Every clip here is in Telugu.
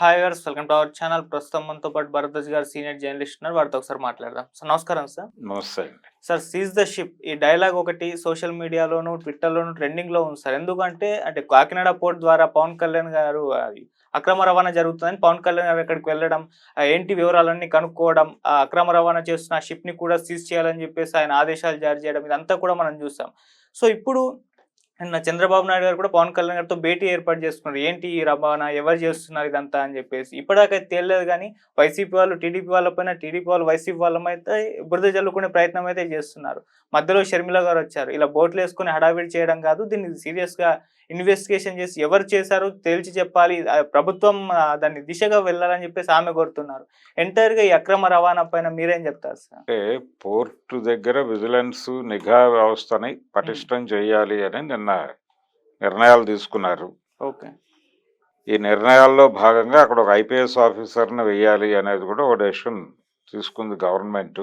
Hi guys welcome to our channel ప్రస్తుతం మనతో పాటు భరద్వాజ్ గారు సీనియర్ జర్నలిస్ట్ ఉన్నారు. వారితో ఒకసారి మాట్లాడదాం. సార్ నమస్కారం సార్. నమస్తే సార్ సీజ్ ద షిప్ ఈ డైలాగ్ ఒకటి సోషల్ మీడియాలోను ట్విట్టర్లోను ట్రెండింగ్లో ఉంది సార్. ఎందుకంటే అంటే కాకినాడ పోర్ట్ ద్వారా పవన్ కళ్యాణ్ గారు అక్రమ రవాణా జరుగుతుందని పవన్ కళ్యాణ్ గారు అక్కడికి వెళ్ళడం ఏంటి వివరాలన్నీ కనుక్కోవడం ఆ అక్రమ రవాణా చేస్తున్న షిప్ని కూడా సీజ్ చేయాలని చెప్పేసి ఆయన ఆదేశాలు జారీ చేయడం ఇదంతా కూడా మనం చూసాం. సో ఇప్పుడు అండ్ చంద్రబాబు నాయుడు గారు కూడా పవన్ కళ్యాణ్ గారితో భేటీ ఏర్పాటు చేసుకున్నారు. ఏంటి ఈ రవాణా? ఎవరు చేస్తున్నారు ఇదంతా అని చెప్పేసి. ఇప్పటిదాకా తేలేదు కానీ వైసీపీ వాళ్ళు టీడీపీ వాళ్ళపైన టీడీపీ వాళ్ళు వైసీపీ వాళ్ళమైతే బురద జల్లుకునే ప్రయత్నం అయితే చేస్తున్నారు. మధ్యలో షర్మిల గారు వచ్చారు. ఇలా బోట్లు వేసుకుని హడావిడి చేయడం కాదు. దీన్ని సీరియస్గా ఇన్వెస్టిగేషన్ చేసి ఎవరు చేశారో తేల్చి చెప్పాలి. ప్రభుత్వం దాన్ని దిశగా వెళ్ళాలని చెప్పేసి ఆమె కోరుతున్నారు. ఎంటైర్గా ఈ అక్రమ రవాణా పైన మీరేం చెప్తారు సార్? అంటే పోర్టు దగ్గర విజిలెన్స్ నిఘా వ్యవస్థని పటిష్టం చేయాలి అని నిన్న నిర్ణయాలు తీసుకున్నారు. ఓకే. ఈ నిర్ణయాల్లో భాగంగా అక్కడ ఒక ఐపీఎస్ ఆఫీసర్ని వేయాలి అనేది కూడా ఒక డెసిషన్ తీసుకుంది గవర్నమెంట్.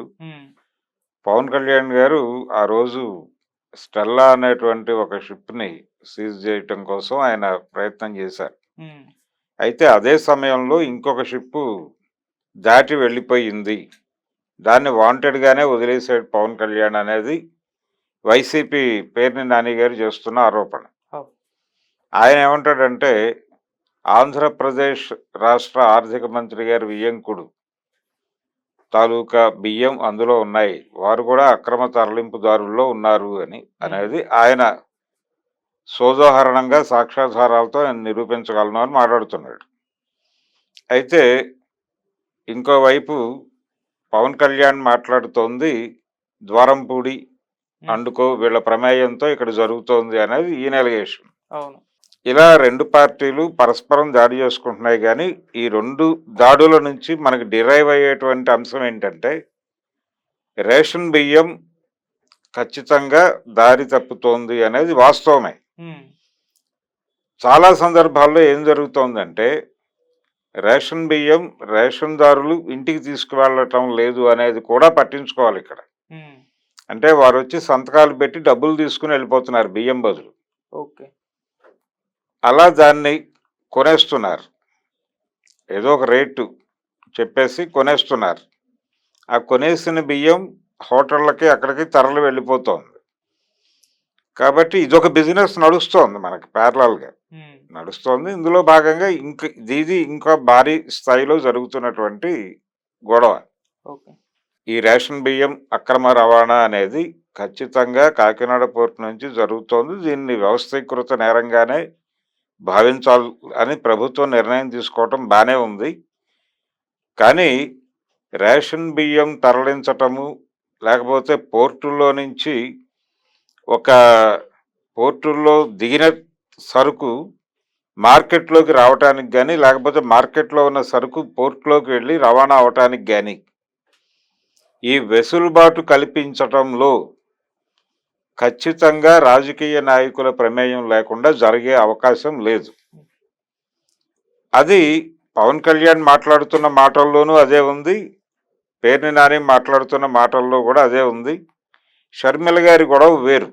పవన్ కళ్యాణ్ గారు ఆ రోజు స్టెల్లా అనేటువంటి ఒక షిప్ని సీజ్ చేయటం కోసం ఆయన ప్రయత్నం చేశారు. అయితే అదే సమయంలో ఇంకొక షిప్పు దాటి వెళ్ళిపోయింది. దాన్ని వాంటెడ్గానే వదిలేసాడు పవన్ కళ్యాణ్ అనేది వైసీపీ పేర్ని నాని గారు చేస్తున్న ఆరోపణ. ఆయన ఏమంటాడంటే ఆంధ్రప్రదేశ్ రాష్ట్ర ఆర్థిక మంత్రి గారు వియ్యంకుడు తాలూకా బియ్యం అందులో ఉన్నాయి. వారు కూడా అక్రమ తరలింపుదారుల్లో ఉన్నారు అని అనేది ఆయన సోదోహరణంగా సాక్ష్యాధారాలతో ఆయన నిరూపించగలను అని మాట్లాడుతున్నాడు. అయితే ఇంకోవైపు పవన్ కళ్యాణ్ మాట్లాడుతోంది ద్వారంపూడి అండుకో వీళ్ళ ప్రమేయంతో ఇక్కడ జరుగుతోంది అనేది ఈయన ఎలిగేషన్ అవును. ఇలా రెండు పార్టీలు పరస్పరం దాడి చేసుకుంటున్నాయి కానీ ఈ రెండు దాడుల నుంచి మనకి డిరైవ్ అయ్యేటువంటి అంశం ఏంటంటే రేషన్ బియ్యం ఖచ్చితంగా దారి తప్పుతోంది అనేది వాస్తవమే. చాలా సందర్భాల్లో ఏం జరుగుతోందంటే రేషన్ బియ్యం రేషన్దారులు ఇంటికి తీసుకువెళ్ళటం లేదు అనేది కూడా పట్టించుకోవాలి ఇక్కడ. అంటే వారు వచ్చి సంతకాలు పెట్టి డబ్బులు తీసుకుని వెళ్ళిపోతున్నారు బియ్యం బదులు ఓకే అలా దాన్ని కొనేస్తున్నారు. ఏదో ఒక రేటు చెప్పేసి కొనేస్తున్నారు. ఆ కొనేసిన బియ్యం హోటళ్ళకి అక్కడికి తరలి వెళ్ళిపోతోంది. కాబట్టి ఇదొక బిజినెస్ నడుస్తోంది మనకి ప్యారలల్గా. నడుస్తోంది. ఇందులో భాగంగా ఇంక ఇది ఇంకా భారీ స్థాయిలో జరుగుతున్నటువంటి గొడవ. ఈ రేషన్ బియ్యం అక్రమ రవాణా అనేది ఖచ్చితంగా కాకినాడ పోర్టు నుంచి జరుగుతోంది. దీన్ని వ్యవస్థీకృత నేరంగానే భావించాలి అని ప్రభుత్వం నిర్ణయం తీసుకోవటం బాగానే ఉంది. కానీ రేషన్ బియ్యం తరలించటము లేకపోతే పోర్టుల్లో నుంచి ఒక పోర్టుల్లో దిగిన సరుకు మార్కెట్లోకి రావటానికి కానీ లేకపోతే మార్కెట్లో ఉన్న సరుకు పోర్టులోకి వెళ్ళి రవాణా అవటానికి కానీ ఈ వెసులుబాటు కల్పించటంలో ఖచ్చితంగా రాజకీయ నాయకుల ప్రమేయం లేకుండా జరిగే అవకాశం లేదు. అది పవన్ కళ్యాణ్ మాట్లాడుతున్న మాటల్లోనూ అదే ఉంది. పేర్ని నాని మాట్లాడుతున్న మాటల్లో కూడా అదే ఉంది. షర్మిల గారి గొడవ వేరు.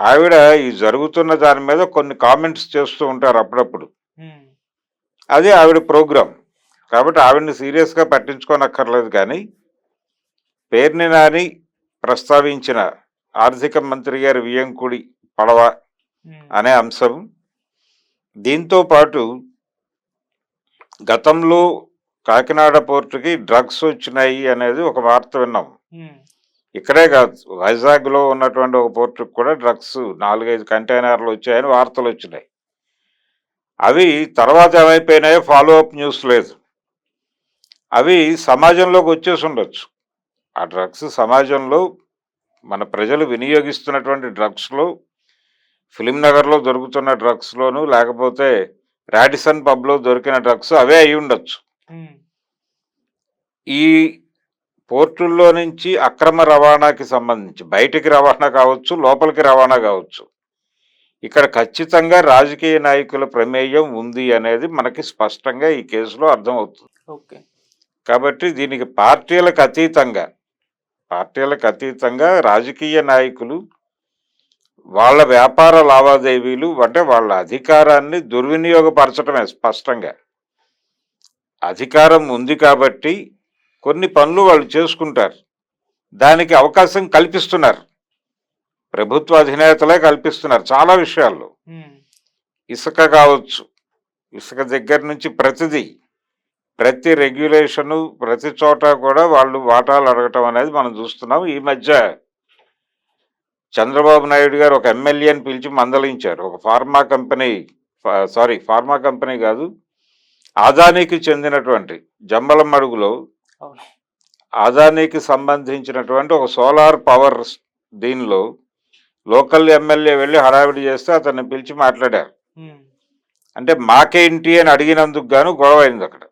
ఆవిడ ఈ జరుగుతున్న దాని మీద కొన్ని కామెంట్స్ చేస్తూ ఉంటారు అప్పుడప్పుడు. అది ఆవిడ ప్రోగ్రాం. కాబట్టి ఆవిడని సీరియస్గా పట్టించుకోనక్కర్లేదు కానీ పేర్ని నాని ప్రస్తావించిన ఆర్థిక మంత్రి గారి వియంకుడి పడవ. అనే అంశం. దీంతో పాటు గతంలో కాకినాడ పోర్టుకి డ్రగ్స్ వచ్చినాయి అనేది ఒక వార్త విన్నాం. ఇక్కడే కాదు వైజాగ్లో ఉన్నటువంటి ఒక పోర్టుకు కూడా డ్రగ్స్ నాలుగైదు కంటైనర్లు వచ్చాయని వార్తలు వచ్చినాయి. అవి తర్వాత ఏమైపోయినాయో ఫాలో అప్ న్యూస్ లేదు. అవి సమాజంలోకి వచ్చేసి ఉండొచ్చు. ఆ డ్రగ్స్ సమాజంలో మన ప్రజలు వినియోగిస్తున్నటువంటి డ్రగ్స్లో ఫిలిం నగర్లో దొరుకుతున్న డ్రగ్స్లోను లేకపోతే రాడిసన్ పబ్లో దొరికిన డ్రగ్స్ అవే అయి ఉండొచ్చు. ఈ పోర్టుల్లో నుంచి అక్రమ రవాణాకి సంబంధించి బయటికి రవాణా కావచ్చు లోపలికి రవాణా కావచ్చు ఇక్కడ ఖచ్చితంగా రాజకీయ నాయకుల ప్రమేయం ఉంది అనేది మనకి స్పష్టంగా ఈ కేసులో అర్థమవుతుంది. ఓకే. కాబట్టి దీనికి పార్టీలకు అతీతంగా పార్టీలకు అతీతంగా రాజకీయ నాయకులు వాళ్ళ వ్యాపార లావాదేవీలు అంటే వాళ్ళ అధికారాన్ని దుర్వినియోగపరచడమే స్పష్టంగా. అధికారం ఉంది కాబట్టి కొన్ని పనులు వాళ్ళు చేసుకుంటారు. దానికి అవకాశం కల్పిస్తున్నారు. ప్రభుత్వ అధినేతలే కల్పిస్తున్నారు చాలా విషయాల్లో. ఇసుక కావచ్చు. ఇసుక దగ్గర నుంచి ప్రతిదీ ప్రతి రెగ్యులేషను ప్రతి చోట కూడా వాళ్ళు వాటాలు అడగటం అనేది మనం చూస్తున్నాం. ఈ మధ్య చంద్రబాబు నాయుడు గారు ఒక ఎమ్మెల్యేని పిలిచి మందలించారు. ఒక pharma company sorry pharma company కాదు ఆదానికి చెందినటువంటి జమ్మలం అడుగులో ఆదానికి సంబంధించినటువంటి ఒక సోలార్ పవర్ దీనిలో లోకల్ ఎమ్మెల్యే వెళ్ళి హడావిడి చేస్తే అతన్ని పిలిచి మాట్లాడారు. అంటే మాకేంటి అని అడిగినందుకు గాను గొడవ అయింది అక్కడ.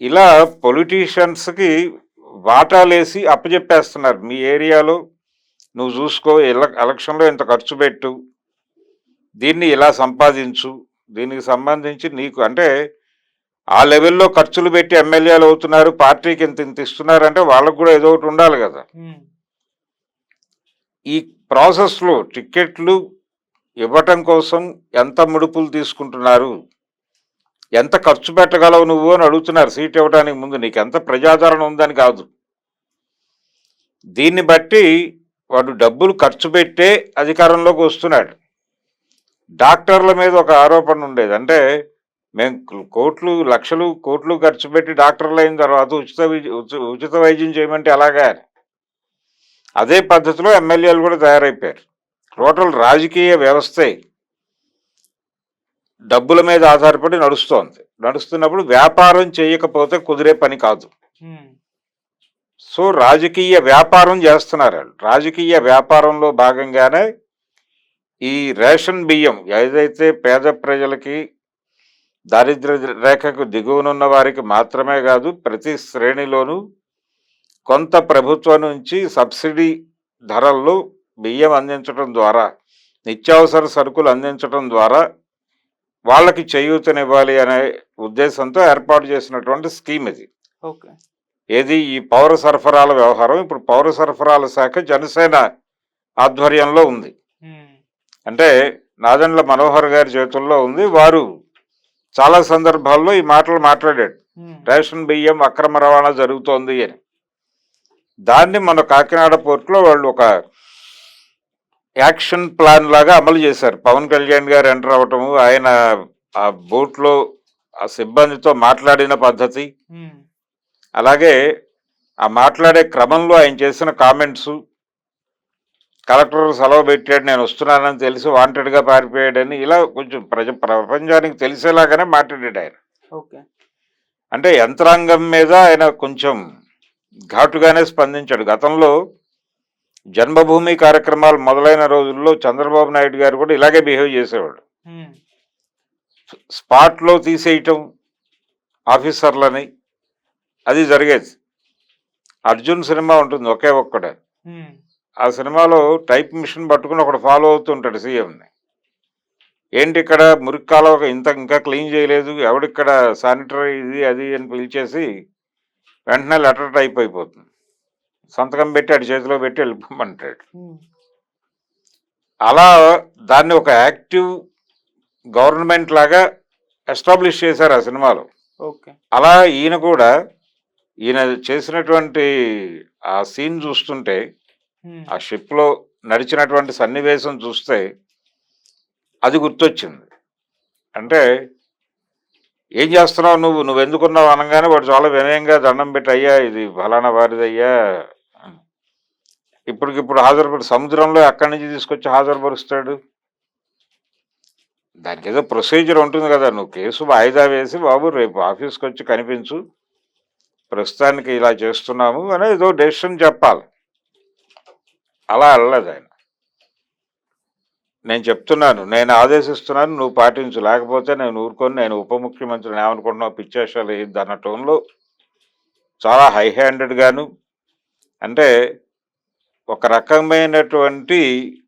ఇలా పొలిటీషియన్స్కి వాటాలేసి అప్పచెప్పేస్తున్నారు మీ ఏరియాలో నువ్వు చూసుకో ఎల ఎలక్షన్లో ఇంత ఖర్చు పెట్టు దీన్ని ఇలా సంపాదించు దీనికి సంబంధించి నీకు అంటే ఆ లెవెల్లో ఖర్చులు పెట్టి ఎమ్మెల్యేలు అవుతున్నారు పార్టీకి ఇంత ఇంత ఇస్తున్నారు అంటే వాళ్ళకు కూడా ఏదో ఒకటి ఉండాలి కదా. ఈ ప్రాసెస్లో టిక్కెట్లు ఇవ్వటం కోసం ఎంత ముడుపులు తీసుకుంటున్నారు? ఎంత ఖర్చు పెట్టగలవు నువ్వు అని అడుగుతున్నారు సీట్ ఇవ్వడానికి ముందు. నీకు ఎంత ప్రజాదరణ ఉందని కాదు. దీన్ని బట్టి వాడు డబ్బులు ఖర్చు పెట్టే అధికారంలోకి వస్తున్నాడు. డాక్టర్ల మీద ఒక ఆరోపణ ఉండేది. అంటే మేము కోట్లు లక్షలు కోట్లు ఖర్చు పెట్టి డాక్టర్లు అయిన తర్వాత ఉచిత ఉచిత వైద్యం చేయమంటే ఎలాగా అదే పద్ధతిలో ఎమ్మెల్యేలు కూడా తయారైపోయారు. టోటల్ రాజకీయ వ్యవస్థే. డబ్బుల మీద ఆధారపడి నడుస్తోంది. నడుస్తున్నప్పుడు వ్యాపారం చేయకపోతే కుదిరే పని కాదు. సో రాజకీయ వ్యాపారం చేస్తున్నారు వాళ్ళు. రాజకీయ వ్యాపారంలో భాగంగానే ఈ రేషన్ బియ్యం ఏదైతే పేద ప్రజలకి దారిద్ర్య రేఖకు దిగువనున్న వారికి మాత్రమే కాదు ప్రతి శ్రేణిలోనూ కొంత ప్రభుత్వం నుంచి సబ్సిడీ ధరల్లో బియ్యం అందించడం ద్వారా నిత్యావసర సరుకులు అందించడం ద్వారా వాళ్ళకి చేయూతనివ్వాలి అనే ఉద్దేశంతో ఏర్పాటు చేసినటువంటి స్కీమ్ ఇది. ఏది ఈ పౌర సరఫరాల వ్యవహారం ఇప్పుడు పౌర సరఫరాల శాఖ జనసేన ఆధ్వర్యంలో ఉంది. అంటే నాదెండ్ల మనోహర్ గారి చేతుల్లో ఉంది. వారు చాలా సందర్భాల్లో ఈ మాటలు మాట్లాడాడు రేషన్ బియ్యం అక్రమ రవాణా జరుగుతోంది అని. దాన్ని మన కాకినాడ పోర్టులో వాళ్ళు ఒక యాక్షన్ ప్లాన్ లాగా అమలు చేశారు. పవన్ కళ్యాణ్ గారు ఎంటర్ అవటము ఆయన ఆ బోట్లో ఆ సిబ్బందితో మాట్లాడిన పద్ధతి. అలాగే ఆ మాట్లాడే క్రమంలో ఆయన చేసిన కామెంట్స్. కలెక్టర్ సెలవు పెట్టాడు నేను వస్తున్నానని తెలిసి వాంటెడ్గా పారిపోయాడని ఇలా కొంచెం ప్రజ ప్రపంచానికి తెలిసేలాగానే మాట్లాడాడు ఆయన. ఓకే. అంటే యంత్రాంగం మీద ఆయన కొంచెం ఘాటుగానే స్పందించాడు. గతంలో జన్మభూమి కార్యక్రమాలు మొదలైన రోజుల్లో చంద్రబాబు నాయుడు గారు కూడా ఇలాగే బిహేవ్ చేసేవాడు స్పాట్లో తీసేయటం ఆఫీసర్లని అది జరిగేది. అర్జున్ సినిమా ఉంటుంది ఒకే ఒక్కడే. ఆ సినిమాలో టైప్ మిషన్ పట్టుకుని ఒకడు ఫాలో అవుతుంటాడు సీఎంని. ఏంటి ఇక్కడ మురిక్కాల ఒక ఇంత ఇంకా క్లీన్ చేయలేదు ఎవడిక్కడ శానిటరీ ఇది అది అని పిలిచేసి వెంటనే లెటర్ టైప్ అయిపోతుంది. సంతకం పెట్టి అడి చేతిలో పెట్టి వెళ్ళిపోమంటాడు. అలా దాన్ని ఒక యాక్టివ్ గవర్నమెంట్ లాగా ఎస్టాబ్లిష్ చేశారు ఆ సినిమాలో. ఓకే. అలా ఈయన కూడా ఈయన చేసినటువంటి ఆ సీన్ చూస్తుంటే ఆ షిప్లో నడిచినటువంటి సన్నివేశం చూస్తే అది గుర్తొచ్చింది. అంటే ఏం చేస్తున్నావు నువ్వు? నువ్వు ఎందుకున్నావు అనగానే వాడు చాలా వినయంగా దండం పెట్టి అయ్యా ఇది ఫలానా వారిదయ్యా. ఇప్పటికిప్పుడు హాజరుపడి సముద్రంలో ఎక్కడి నుంచి తీసుకొచ్చి హాజరుపరుస్తాడు? దానికి ఏదో ప్రొసీజర్ ఉంటుంది కదా నువ్వు కేసు వాయిదా వేసి బాబు రేపు ఆఫీస్కి వచ్చి కనిపించు. ప్రస్తుతానికి ఇలా చేస్తున్నాము అని ఏదో డెసిషన్ చెప్పాలి. అలా వెళ్ళలేదు ఆయన. నేను చెప్తున్నాను నేను ఆదేశిస్తున్నాను నువ్వు పాటించు. లేకపోతే నేను ఊరుకొని నేను ఉప ముఖ్యమంత్రిని ఏమనుకుంటున్నావు? పిచ్చేషాలు వేయద్దు అన్న టోన్లో చాలా హై హ్యాండెడ్గాను అంటే ఒక రకమైనటువంటి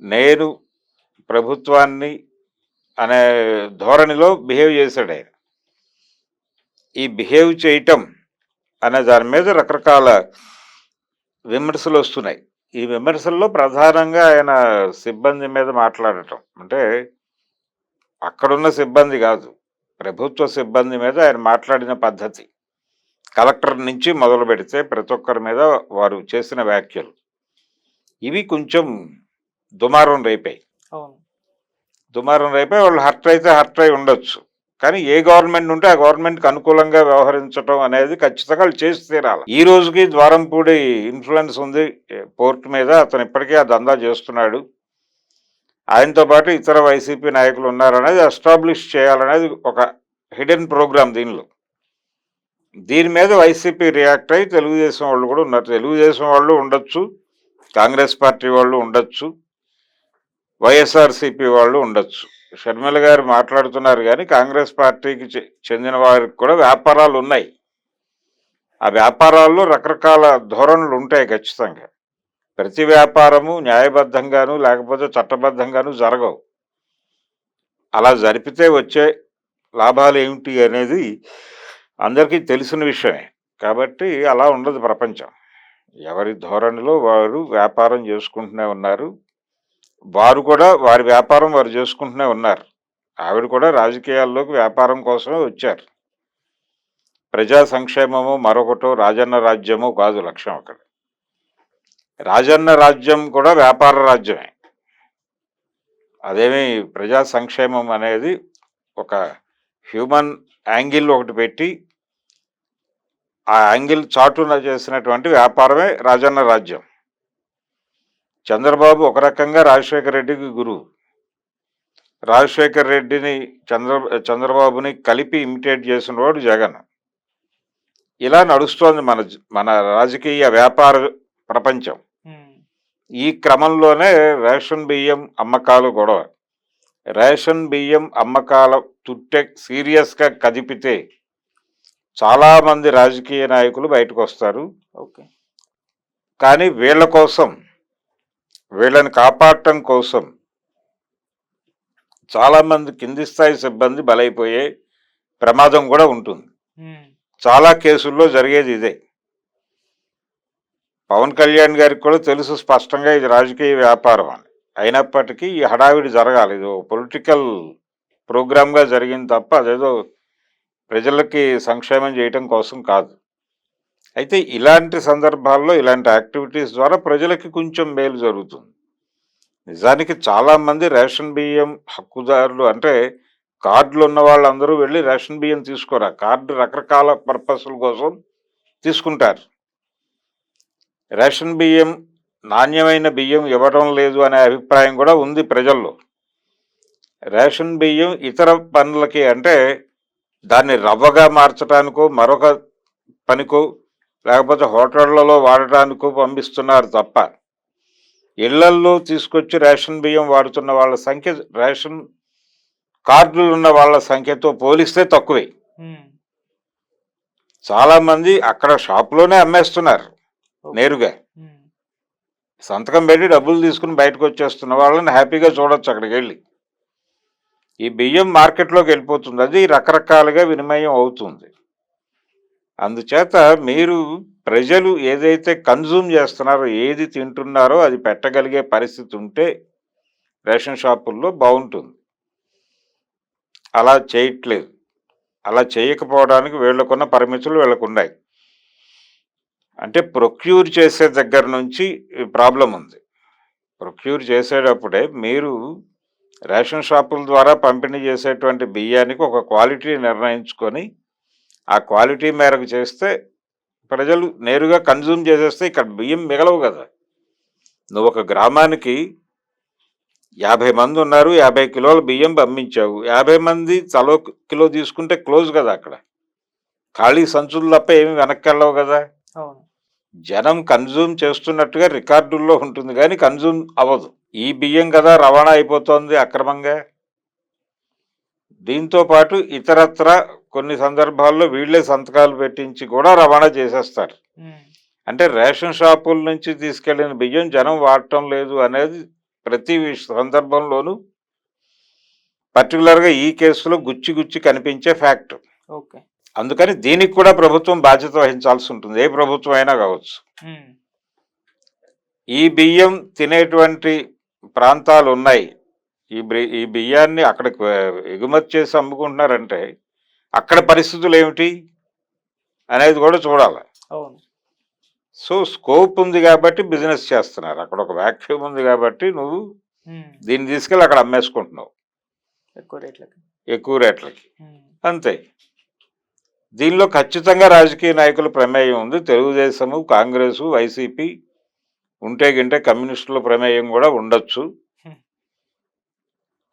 నేను ప్రభుత్వాన్ని అనే ధోరణిలో బిహేవ్ చేశాడు ఆయన. ఈ బిహేవ్ చేయటం అనే దాని మీద రకరకాల విమర్శలు వస్తున్నాయి. ఈ విమర్శల్లో ప్రధానంగా ఆయన సిబ్బంది మీద మాట్లాడటం. అంటే అక్కడున్న సిబ్బంది కాదు ప్రభుత్వ సిబ్బంది మీద ఆయన మాట్లాడిన పద్ధతి. కలెక్టర్ నుంచి మొదలు పెడితే ప్రతి ఒక్కరి మీద వారు చేసిన వ్యాఖ్యలు. ఇవి కొంచెం దుమారం రేపాయి దుమారం రేపే వాళ్ళు హర్ట్ అయితే హర్ట్ అయి ఉండొచ్చు. కానీ ఏ గవర్నమెంట్ ఉంటే ఆ గవర్నమెంట్కి అనుకూలంగా వ్యవహరించడం అనేది ఖచ్చితంగా వాళ్ళు చేసి తీరాలి. ఈ రోజుకి ద్వారంపూడి ఇన్ఫ్లుయెన్స్ ఉంది పోర్ట్ మీద. అతను ఇప్పటికే ఆ దందా చేస్తున్నాడు. ఆయనతో పాటు ఇతర వైసీపీ నాయకులు ఉన్నారనేది ఎస్టాబ్లిష్ చేయాలనేది ఒక హిడెన్ ప్రోగ్రామ్ దీనిలో. దీని మీద వైసీపీ రియాక్ట్ అయ్యి తెలుగుదేశం వాళ్ళు కూడా ఉన్నారు. తెలుగుదేశం వాళ్ళు ఉండొచ్చు కాంగ్రెస్ పార్టీ వాళ్ళు ఉండొచ్చు వైఎస్ఆర్సీపీ వాళ్ళు ఉండొచ్చు. షర్మిల గారు మాట్లాడుతున్నారు కానీ కాంగ్రెస్ పార్టీకి చె- చెందిన వారికి కూడా వ్యాపారాలు ఉన్నాయి. ఆ వ్యాపారాల్లో రకరకాల ధోరణులు ఉంటాయి ఖచ్చితంగా. ప్రతి వ్యాపారము న్యాయబద్ధంగాను లేకపోతే చట్టబద్ధంగాను జరగవు. అలా జరిపితే వచ్చే లాభాలు ఏమిటి అనేది అందరికీ తెలిసిన విషయమే. కాబట్టి అలా ఉండదు ప్రపంచం. ఎవరి ధోరణిలో వారు వ్యాపారం చేసుకుంటూనే ఉన్నారు. వారు కూడా వారి వ్యాపారం వారు చేసుకుంటూనే ఉన్నారు. ఆవిడ కూడా రాజకీయాల్లోకి వ్యాపారం కోసమే వచ్చారు. ప్రజా సంక్షేమము మరొకటో రాజన్న రాజ్యము కాదు లక్ష్యం అక్కడ. రాజన్న రాజ్యం కూడా వ్యాపార రాజ్యమే. అదేమి ప్రజా సంక్షేమం అనేది ఒక హ్యూమన్ యాంగిల్ ఒకటి పెట్టి ఆ యాంగిల్ చాటున చేసినటువంటి వ్యాపారమే రాజన్న రాజ్యం. చంద్రబాబు ఒక రకంగా రాజశేఖర రెడ్డికి గురువు. రాజశేఖర రెడ్డిని చంద్ర చంద్రబాబుని కలిపి ఇమిటేట్ చేసిన వాడు జగన్. ఇలా నడుస్తోంది మన మన రాజకీయ వ్యాపార ప్రపంచం. ఉమ్, ఈ క్రమంలోనే రేషన్ బియ్యం అమ్మకాలు గొడవ. రేషన్ బియ్యం అమ్మకాల తుట్టె సీరియస్గా కదిపితే చాలామంది రాజకీయ నాయకులు బయటకు వస్తారు. ఓకే. కానీ వీళ్ళ కోసం వీళ్ళని కాపాడటం కోసం చాలామంది కింది స్థాయి సిబ్బంది బలైపోయే ప్రమాదం కూడా ఉంటుంది. చాలా కేసుల్లో జరిగేది ఇదే. పవన్ కళ్యాణ్ గారికి కూడా తెలుసు స్పష్టంగా ఇది రాజకీయ వ్యాపారం అని. అయినప్పటికీ ఈ హడావిడి జరగాలి. ఇది పొలిటికల్ ప్రోగ్రామ్గా జరిగింది తప్ప అదేదో ప్రజలకి సంక్షేమం చేయటం కోసం కాదు. అయితే ఇలాంటి సందర్భాల్లో ఇలాంటి యాక్టివిటీస్ ద్వారా ప్రజలకి కొంచెం మేలు జరుగుతుంది. నిజానికి చాలామంది రేషన్ బియ్యం హక్కుదారులు అంటే కార్డులు ఉన్న వాళ్ళందరూ వెళ్ళి రేషన్ బియ్యం తీసుకోరా? కార్డు రకరకాల పర్పస్ల కోసం తీసుకుంటారు. రేషన్ బియ్యం నాణ్యమైన బియ్యం ఇవ్వడం లేదు అనే అభిప్రాయం కూడా ఉంది ప్రజల్లో. రేషన్ బియ్యం ఇతర పనులకి అంటే దాన్ని రవ్వగా మార్చడానికో మరొక పనికో లేకపోతే హోటళ్ళలో వాడటానికో పంపిస్తున్నారు తప్ప ఇళ్ళల్లో తీసుకొచ్చి రేషన్ బియ్యం వాడుతున్న వాళ్ళ సంఖ్య రేషన్ కార్డులు ఉన్న వాళ్ళ సంఖ్యతో పోలిస్తే తక్కువే. ఉమ్, చాలా మంది అక్కడ షాప్లోనే అమ్మేస్తున్నారు. నేరుగా. సంతకం పెట్టి డబ్బులు తీసుకుని బయటకు వచ్చేస్తున్న వాళ్ళని హ్యాపీగా చూడొచ్చు అక్కడికి వెళ్ళి. ఈ బియ్యం మార్కెట్లోకి వెళ్ళిపోతుంది. అది రకరకాలుగా వినిమయం అవుతుంది. అందుచేత మీరు ప్రజలు ఏదైతే కన్జ్యూమ్ చేస్తున్నారో ఏది తింటున్నారో అది పెట్టగలిగే పరిస్థితి ఉంటే రేషన్ షాపుల్లో బాగుంటుంది. అలా చేయట్లేదు. అలా చేయకపోవడానికి వీళ్ళకున్న పరిమితులు వీళ్ళకున్నాయి అంటే ప్రొక్యూర్ చేసే దగ్గర నుంచి ప్రాబ్లం ఉంది. ప్రొక్యూర్ చేసేటప్పుడే మీరు రేషన్ షాపుల ద్వారా పంపిణీ చేసేటువంటి బియ్యానికి ఒక క్వాలిటీ నిర్ణయించుకొని ఆ క్వాలిటీ మేరకు చేస్తే ప్రజలు నేరుగా కన్జ్యూమ్ చేసేస్తే ఇక్కడ బియ్యం మిగలవు కదా. నువ్వు ఒక గ్రామానికి యాభై మంది ఉన్నారు యాభై కిలోల బియ్యం పంపించావు. యాభై మంది తలో కిలో తీసుకుంటే క్లోజ్ కదా అక్కడ. ఖాళీ సంచులు తప్ప ఏమి వెనక్కి వెళ్ళవు కదా. జనం కన్జ్యూమ్ చేస్తున్నట్టుగా రికార్డుల్లో ఉంటుంది కానీ కన్జ్యూమ్ అవ్వదు. ఈ బియ్యం కదా రవాణా అయిపోతోంది అక్రమంగా. దీంతో పాటు ఇతరత్ర కొన్ని సందర్భాల్లో వీళ్ళే సంతకాలు పెట్టించి కూడా రవాణా చేసేస్తారు. అంటే రేషన్ షాపుల నుంచి తీసుకెళ్ళిన బియ్యం జనం వాడటం లేదు అనేది ప్రతి సందర్భంలోనూ పర్టికులర్గా ఈ కేసులో గుచ్చి గుచ్చి కనిపించే ఫ్యాక్ట్. ఓకే. అందుకని దీనికి కూడా ప్రభుత్వం బాధ్యత వహించాల్సి ఉంటుంది. ఏ ప్రభుత్వం అయినా కావచ్చు. ఈ బియ్యం తినేటువంటి ప్రాంతాలు ఉన్నాయి. ఈ ఈ బియ్యాన్ని అక్కడికి ఎగుమతి చేసి అమ్ముకుంటున్నారంటే అక్కడ పరిస్థితులు ఏమిటి అనేది కూడా చూడాలి. అవును. సో స్కోప్ ఉంది కాబట్టి బిజినెస్ చేస్తున్నారు. అక్కడ ఒక వ్యాక్యూమ్ ఉంది కాబట్టి నువ్వు దీన్ని తీసుకెళ్ళి అక్కడ అమ్మేసుకుంటున్నావు. ఎక్కువ రేట్లకి. ఎక్కువ రేట్లకి. అంతే. దీనిలో ఖచ్చితంగా రాజకీయ నాయకుల ప్రమేయం ఉంది. తెలుగుదేశము కాంగ్రెస్ వైసీపీ ఉంటే గింటే కమ్యూనిస్టుల ప్రమేయం కూడా ఉండొచ్చు.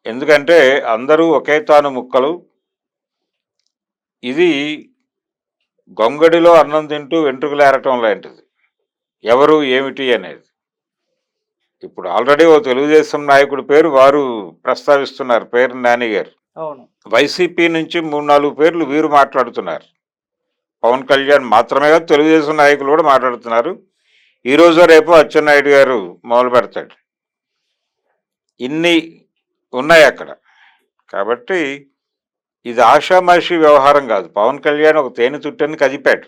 ఎందుకంటే అందరూ ఒకే తాను ముక్కలు. ఇది గొంగడిలో అన్నం తింటూ వెంట్రుకలేరటం లాంటిది. ఎవరు ఏమిటి అనేది. ఇప్పుడు ఆల్రెడీ ఓ తెలుగుదేశం నాయకుడి పేరు వారు ప్రస్తావిస్తున్నారు. పేరు నాని గారు వైసీపీ నుంచి మూడు నాలుగు పేర్లు వీరు మాట్లాడుతున్నారు. పవన్ కళ్యాణ్ మాత్రమే కాదు తెలుగుదేశం నాయకులు కూడా మాట్లాడుతున్నారు. ఈ రోజు రేపు అచ్చెన్నాయుడు గారు మొదలు పెడతాడు. ఇన్ని ఉన్నాయి అక్కడ. కాబట్టి ఇది ఆషామాషి వ్యవహారం కాదు. పవన్ కళ్యాణ్ ఒక తేనె చుట్టని కదిపాడు.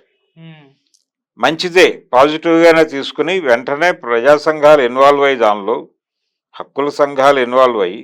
మంచిదే పాజిటివ్గానే తీసుకుని వెంటనే ప్రజా సంఘాలు ఇన్వాల్వ్ అయ్యి దానిలో హక్కుల సంఘాలు ఇన్వాల్వ్ అయ్యి